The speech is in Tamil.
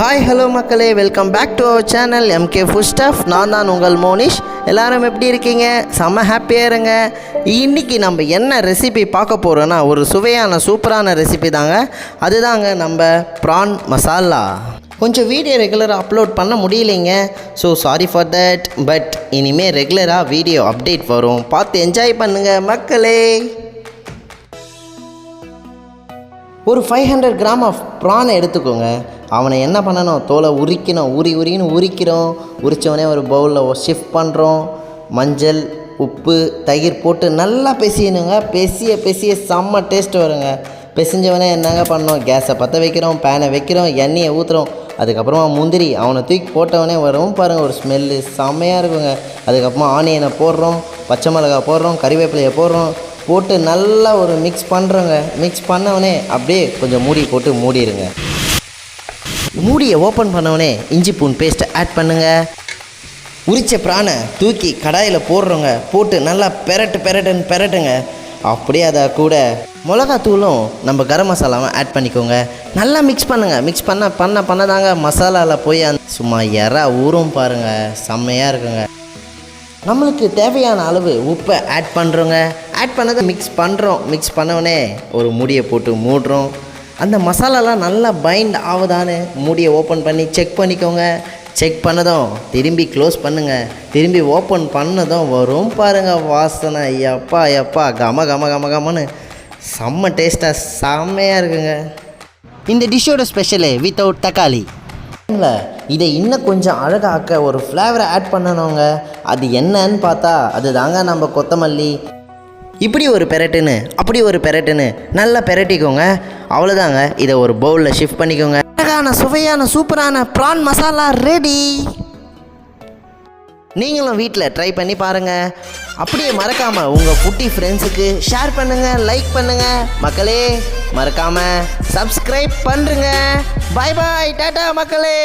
ஹாய் ஹலோ மக்களே. Welcome back to our channel MK food staff நான் தான் உங்கள் மோனிஷ். எல்லாரும் எப்படி இருக்கீங்க? செம்ம ஹாப்பியாக இருங்க. இன்னைக்கு நம்ம என்ன ரெசிபி பார்க்க போகிறோன்னா ஒரு சுவையான சூப்பரான ரெசிபி தாங்க. அதுதாங்க நம்ம ப்ரான் மசாலா கொஞ்சம் வீடியோ ரெகுலராக அப்லோட் பண்ண முடியலைங்க. So sorry for that but இனிமேல் ரெகுலராக வீடியோ அப்டேட் வரும். பார்த்து என்ஜாய் பண்ணுங்கள் மக்களே. ஒரு ஃபைவ் ஹண்ட்ரட் கிராம் ஆஃப் ப்ரானை எடுத்துக்கோங்க. அவனை என்ன பண்ணணும்? தோலை உரிக்கணும். உரி உரின்னு உரிக்கிறோம். உரித்தவனே ஒரு பவுலில் ஷிஃப்ட் பண்ணுறோம் மஞ்சள் உப்பு தயிர் போட்டு நல்லா பெசியணுங்க. பெசிய பெசிய செம்ம டேஸ்ட் வருங்க. பெசிஞ்சவனே என்னங்க பண்ணோம் கேஸை பற்ற வைக்கிறோம் பேனை வைக்கிறோம் எண்ணெயை ஊற்றுறோம் அதுக்கப்புறமா முந்திரி அவனை தூக்கி போட்டவனே வரும் பாருங்கள் ஒரு ஸ்மெல்லு செம்மையாக இருக்குங்க. அதுக்கப்புறமா ஆனியனை போடுறோம் பச்சை மிளகாய் போடுறோம் கறிவேப்பிலையை போடுறோம். போட்டு நல்லா ஒரு மிக்ஸ் பண்ணுறோங்க மிக்ஸ் பண்ணவனே அப்படியே கொஞ்சம் மூடி போட்டு மூடிடுங்க மூடியை ஓப்பன் பண்ணவனே இஞ்சி பூன் பேஸ்ட்டை ஆட் பண்ணுங்கள் உரிச்ச பிரானை தூக்கி கடாயில் போடுறோங்க. போட்டு நல்லா பெரட்டு பெரட்டுன்னு பெரட்டுங்க. அப்படியே அதை கூட மிளகாத்தூளும் நம்ம கரம் மசாலாவும் ஆட் பண்ணிக்கோங்க. நல்லா மிக்ஸ் பண்ணுங்கள் மிக்ஸ் பண்ண பண்ண பண்ணதாங்க மசாலாவில் போய் அந்த சும்மா இறா ஊறும் பாருங்கள் செம்மையாக இருக்குங்க. நம்மளுக்கு தேவையான அளவு உப்பை ஆட் பண்ணுறோங்க ஆட் பண்ணதை மிக்ஸ் பண்ணுறோம் மிக்ஸ் பண்ணவுடனே ஒரு மூடியை போட்டு மூடுறோம். அந்த மசாலாலாம் நல்லா பைண்ட் ஆகுதான்னு மூடியை ஓப்பன் பண்ணி செக் பண்ணிக்கோங்க. செக் பண்ணதும் திரும்பி க்ளோஸ் பண்ணுங்கள் திரும்பி ஓப்பன் பண்ணதும் வரும் பாருங்கள் வாசனை. எப்பா எப்பா. கம கம கம கமன்னு செம்ம டேஸ்ட்டாக செம்மையாக இருக்குங்க. இந்த டிஷ்ஷோட ஸ்பெஷலு வித்தவுட் தக்காளி. இல்லை இதை இன்னும் கொஞ்சம் அழகாக்க ஒரு ஃப்ளேவரை ஆட் பண்ணணுங்க. அது என்னன்னு பார்த்தா அது தாங்க நம்ம கொத்தமல்லி. இப்படி ஒரு பெரட்டுன்னு அப்படி ஒரு பெரட்டுன்னு நல்லா பெரட்டிக்கோங்க. அவ்வளோதாங்க இதை ஒரு பவுலில் ஷிஃப்ட் பண்ணிக்கோங்க. அழகான சுவையான சூப்பரான ப்ரான் மசாலா ரெடி நீங்களும் வீட்டில் ட்ரை பண்ணி பாருங்கள் அப்படியே மறக்காமல் உங்கள் குட்டி ஃப்ரெண்ட்ஸுக்கு ஷேர் பண்ணுங்கள் லைக் பண்ணுங்கள் மக்களே மறக்காமல் சப்ஸ்கிரைப் பண்ணுறங்க பாய் பாய் டாட்டா மக்களே.